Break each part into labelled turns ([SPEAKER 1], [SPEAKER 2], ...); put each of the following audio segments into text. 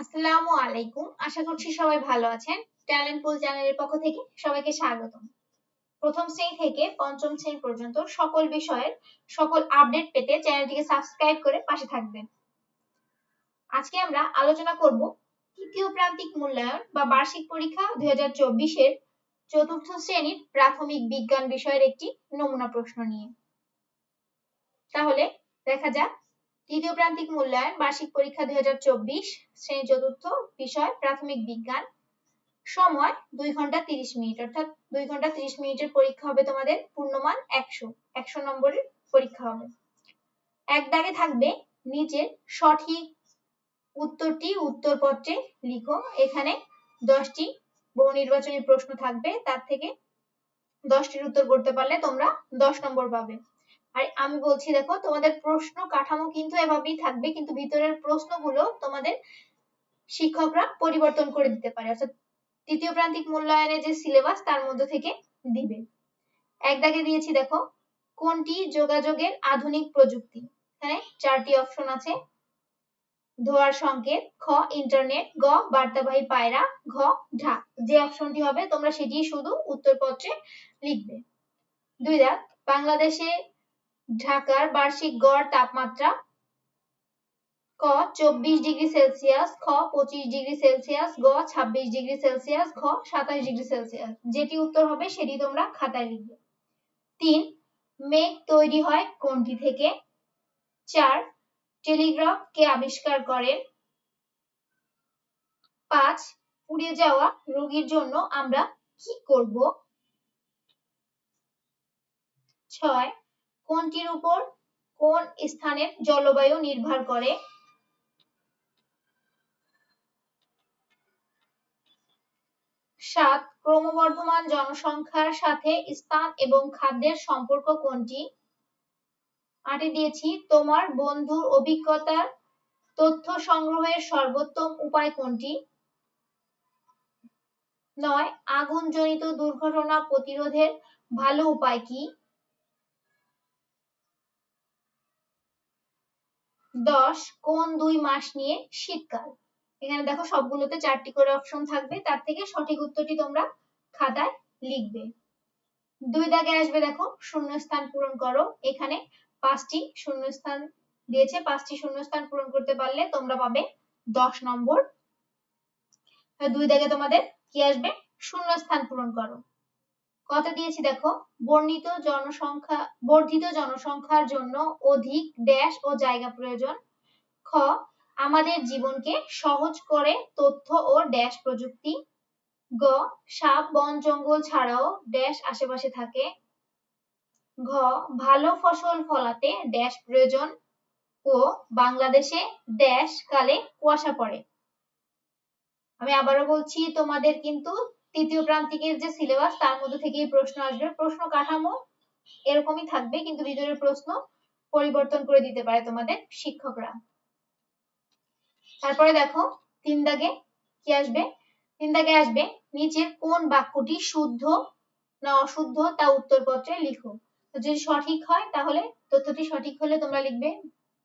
[SPEAKER 1] আসসালামু আলাইকুম। আশা করছি সবাই ভালো আছেন। ট্যালেন্ট পুল চ্যানেলের পক্ষ থেকে সবাইকে স্বাগতম। প্রথম শ্রেণি থেকে পঞ্চম শ্রেণি পর্যন্ত সকল বিষয়ের সকল আপডেট পেতে চ্যানেলটিকে সাবস্ক্রাইব করে পাশে থাকবেন। আজকে আমরা আলোচনা করব তৃতীয় প্রান্তিক মূল্যায়ন বা বার্ষিক পরীক্ষা দুই হাজার চব্বিশের চতুর্থ শ্রেণির প্রাথমিক বিজ্ঞান বিষয়ের একটি নমুনা প্রশ্ন নিয়ে। তাহলে দেখা যাক তৃতীয় প্রান্তিক মূল্যায়ন, বার্ষিক পরীক্ষা দুই হাজার চব্বিশ, শ্রেণি চতুর্থ বিষয়, প্রাথমিক বিজ্ঞান। সময়, দুই ঘণ্টা তিরিশ মিনিট, অর্থাৎ দুই ঘণ্টা তিরিশ মিনিটের পরীক্ষা হবে তোমাদের পূর্ণমান একশো। একশো নম্বরের পরীক্ষা হবে। এক দাগে থাকবে নিচের সঠিক উত্তরটি উত্তরপত্রে লিখো। এখানে দশটি বহু নির্বাচনী প্রশ্ন থাকবে। তার থেকে দশটির উত্তর করতে পারলে তোমরা দশ নম্বর পাবে। আর আমি বলছি, দেখো, তোমাদের প্রশ্ন কাঠামো কিন্তু এভাবেই থাকবে, কিন্তু ভিতরের প্রশ্নগুলো তোমাদের শিক্ষকরা পরিবর্তন করে দিতে পারে। অর্থাৎ তৃতীয় প্রান্তিক মূল্যায়নের যে সিলেবাস তার মধ্যে থেকে দিবে। এক দাগে দিয়েছি, দেখো, কোনটি যোগাযোগের আধুনিক প্রযুক্তি? এখানে চারটি অপশন আছে। ধোয়ার সংকেত খ ইন্টারনেট গ, বার্তাবাহী পায়রা, ঘ, ঢাক। যে অপশনটি হবে, তোমরা সেটি শুধু উত্তরপত্রে লিখবে। দুই দাগ, বাংলাদেশে ঢাকার বার্ষিক গড় তাপমাত্রা ক, চব্বিশ ডিগ্রি সেলসিয়াস, খ, পঁচিশ ডিগ্রি সেলসিয়াস, গ, ছাব্বিশ ডিগ্রি সেলসিয়াস, ঘ, সাতাশ ডিগ্রি সেলসিয়াস। যেটি উত্তর হবে সেটি তোমরা খাতায় লিখবে। তিন, মেঘ তৈরি হয় কোনটি থেকে? চার, টেলিগ্রাফ কে আবিষ্কার করেন পাঁচ, পুড়ে যাওয়া রোগীর জন্য আমরা কি করব? ছয় কোনটির উপর কোন স্থানের জলবায়ু নির্ভর করে? সাত, ক্রমবর্ধমান জনসংখ্যার সাথে স্থান এবং খাদ্যের সম্পর্ক কোনটি? আটে দিয়েছি, তোমার বন্ধুর অভিজ্ঞতার তথ্য সংগ্রহের সর্বোত্তম উপায় কোনটি? নয় আগুনজনিত দুর্ঘটনা প্রতিরোধের ভালো উপায় কি? দশ কোন দুই মাস নিয়ে শীতকাল? এখানে দেখো সবগুলোতে চারটি করে অপশন থাকবে, তার থেকে সঠিক উত্তরটি তোমরা খাতায় লিখবে। দুই দাগে আসবে দেখো, শূন্যস্থান পূরণ করো। এখানে পাঁচটি শূন্যস্থান দিয়েছে, পাঁচটি শূন্যস্থান পূরণ করতে পারলে তোমরা পাবে দশ নম্বর। দুই দাগে তোমাদের কি আসবে? শূন্যস্থান পূরণ করো। কত দিয়েছি দেখো? বর্ণিত জনসংখ্যা, বর্ধিত জনসংখ্যার জন্য অধিক ড্যাশ ও জায়গা প্রয়োজন। খ, আমাদের জীবনকে সহজ করে তথ্য ও ড্যাশ প্রযুক্তি। গ, সাপ, বন, জঙ্গল ছাড়াও ড্যাশ আশেপাশে থাকে। ঘ, ভালো ফসল ফলাতে ড্যাশ প্রয়োজন ও বাংলাদেশে ড্যাশ কালে কুয়াশা পড়ে। আমি আবারও বলছি, তোমাদের কিন্তু তৃতীয় প্রান্তিকের যে সিলেবাস তার মধ্যে থেকেই প্রশ্ন আসবে। প্রশ্ন কাঠামো এরকমই থাকবে, কিন্তু ভিতরের প্রশ্ন পরিবর্তন করে দিতে পারে তোমাদের শিক্ষকরা। তারপরে দেখো, তিন দাগে কি আসবে? তিন দাগে আসবে, নিচের কোন বাক্যটি শুদ্ধ না অশুদ্ধ তা উত্তরপত্রে লিখো। যদি সঠিক হয়, তাহলে তথ্যটি সঠিক হলে তোমরা লিখবে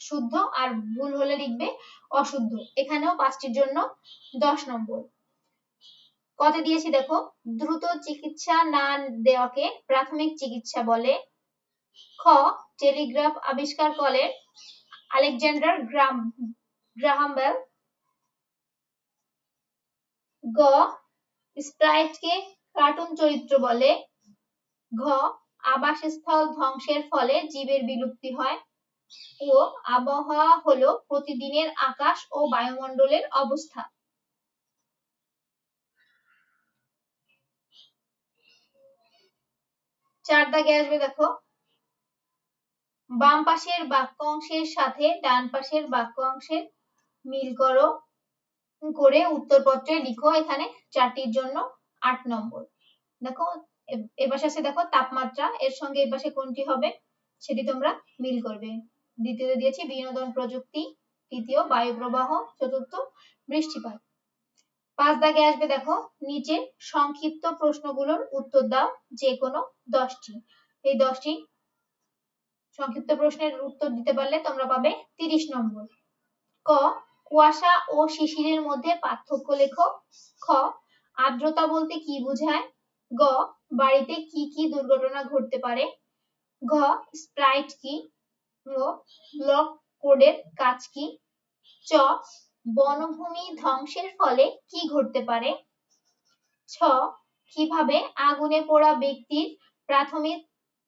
[SPEAKER 1] শুদ্ধ আর ভুল হলে লিখবে অশুদ্ধ। এখানেও পাঁচটির জন্য দশ নম্বর। কত দিয়েছি দেখো? দ্রুত চিকিৎসা না দেওয়াকে প্রাথমিক চিকিৎসা বলে। খ, টেলিগ্রাফ আবিষ্কার করেন আলেকজান্ডার গ্রাম গ্রাহাম বেল গ, স্প্রাইটকে কার্টুন চরিত্র বলে। ঘ, আবাসস্থল ধ্বংসের ফলে জীবের বিলুপ্তি হয়। ও, আবহাওয়া হলো প্রতিদিনের আকাশ ও বায়ুমণ্ডলের অবস্থা। চার দাগে আসবে দেখো। বাম পাশের বাক্য অংশের সাথে ডান পাশের বাক্য অংশের মিল করো করে উত্তরপত্রে লিখো এখানে চারটির জন্য আট নম্বর। দেখো এপাশে আছে দেখো তাপমাত্রা, এর সঙ্গে এপাশে কোনটি হবে? সেটি তোমরা মিল করবে। দ্বিতীয় দিয়েছি বিনোদন প্রযুক্তি, তৃতীয় বায়ু প্রবাহ চতুর্থ বৃষ্টিপাত। পাঁচ দাগে আসবে দেখো, নিচে সংক্ষিপ্ত প্রশ্নগুলোর উত্তর দাও যে কোনো দশটি। এই দশটি সংক্ষিপ্ত প্রশ্নের উত্তর দিতে পারলে তোমরা পাবে তিরিশ নম্বর। ক, কুয়াশা ও শিশিরের মধ্যে পার্থক্য লেখো। খ, আর্দ্রতা বলতে কি বোঝায়? গ, বাড়িতে কি কি দুর্ঘটনা ঘটতে পারে? ঘ স্প্রাইট কি? ও ব্লক কোডের কাজ কি? চ বনভূমি ধ্বংসের ফলে কি ঘটতে পারে? ছ, কীভাবে আগুনে পোড়া ব্যক্তির প্রাথমিক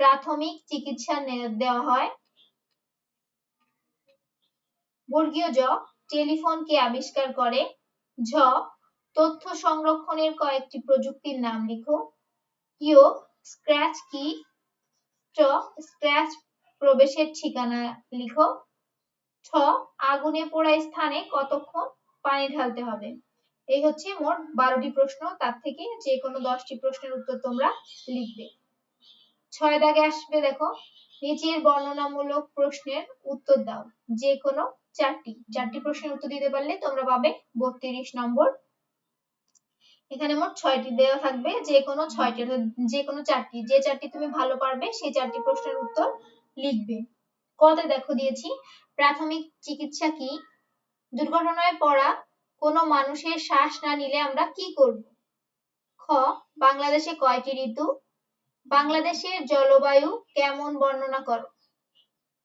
[SPEAKER 1] প্রাথমিক চিকিৎসা দেওয়া হয়? বর্গীয় জ, টেলিফোন কে আবিষ্কার করে? ঝ, তথ্য সংরক্ষণের কয়েকটি প্রযুক্তির নাম লিখো। ইও, স্ক্র্যাচ কি? চ, স্ক্র্যাচ প্রবেশের ঠিকানা লিখো। ছ আগুনে পোড়া স্থানে কতক্ষণ পানি ঢালতে হবে? এই হচ্ছে মোট বারোটি প্রশ্ন, তার থেকে যে কোনো দশটি প্রশ্নের উত্তর তোমরা লিখবে। ছয় দাগে আসবে দেখো, নিচের বর্ণনামূলক প্রশ্নের উত্তর দাও যে কোনো চারটি। চারটি প্রশ্নের উত্তর দিতে পারলে তোমরা পাবে বত্রিশ নম্বর। এখানে মোট ছয়টি দেওয়া থাকবে যে কোনো ছয়টি যে কোনো চারটি। যে চারটি তুমি ভালো পারবে, সেই চারটি প্রশ্নের উত্তর লিখবে। কতে দেখো দিয়েছি। প্রাথমিক চিকিৎসা কি? দুর্ঘটনায় পড়া কোনো মানুষের শ্বাস না নিলে আমরা কি করব? খ, বাংলাদেশে কয়টি ঋতু? বাংলাদেশের জলবায়ু কেমন বর্ণনা করো?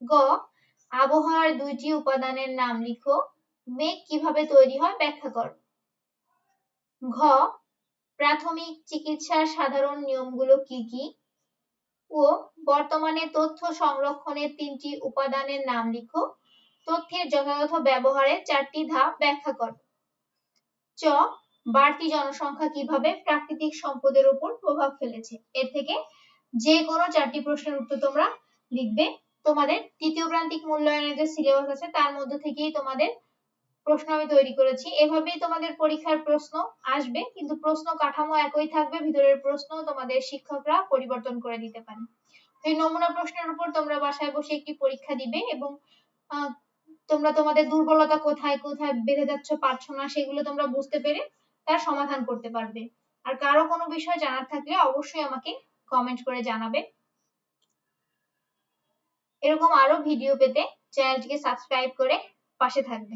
[SPEAKER 1] গ, আবহাওয়ার দুইটি উপাদানের নাম লিখো। মেঘ কীভাবে তৈরি হয় ব্যাখ্যা করো। ঘ, প্রাথমিক চিকিৎসার সাধারণ নিয়মগুলো কি কি? ও বর্তমানে তথ্য সংরক্ষণের তিনটি উপাদানের নাম লিখো। তথ্যের যথাযথ ব্যবহারের চারটি ধাপ ব্যাখ্যা করো। চ, বাড়তি জনসংখ্যা কীভাবে প্রাকৃতিক সম্পদের উপর প্রভাব ফেলেছে? এর থেকে যে কোনো চারটি প্রশ্নের উত্তর তোমরা লিখবে। তোমাদের তৃতীয় প্রান্তিক মূল্যায়নের যে সিলেবাস আছে, তার মধ্যে থেকেই তোমাদের প্রশ্ন আমি তৈরি করেছি। এভাবেই তোমাদের পরীক্ষার প্রশ্ন আসবে, কিন্তু প্রশ্ন কাঠামো একই থাকবে, ভিতরের প্রশ্ন তোমাদের শিক্ষকরা পরিবর্তন করে দিতে পারে। এই নমুনা প্রশ্নের উপর তোমরা বাসায় বসে একটি পরীক্ষা দিবে এবং তোমরা তোমাদের দুর্বলতা কোথায় কোথায় বেঁধে যাচ্ছ, পারছ না, সেগুলো তোমরা বুঝতে পেরে তার সমাধান করতে পারবে। আর কারও কোনো বিষয় জানার থাকলে অবশ্যই আমাকে কমেন্ট করে জানাবে। এরকম আরও ভিডিও পেতে চ্যানেলটিকে সাবস্ক্রাইব করে পাশে থাকবে।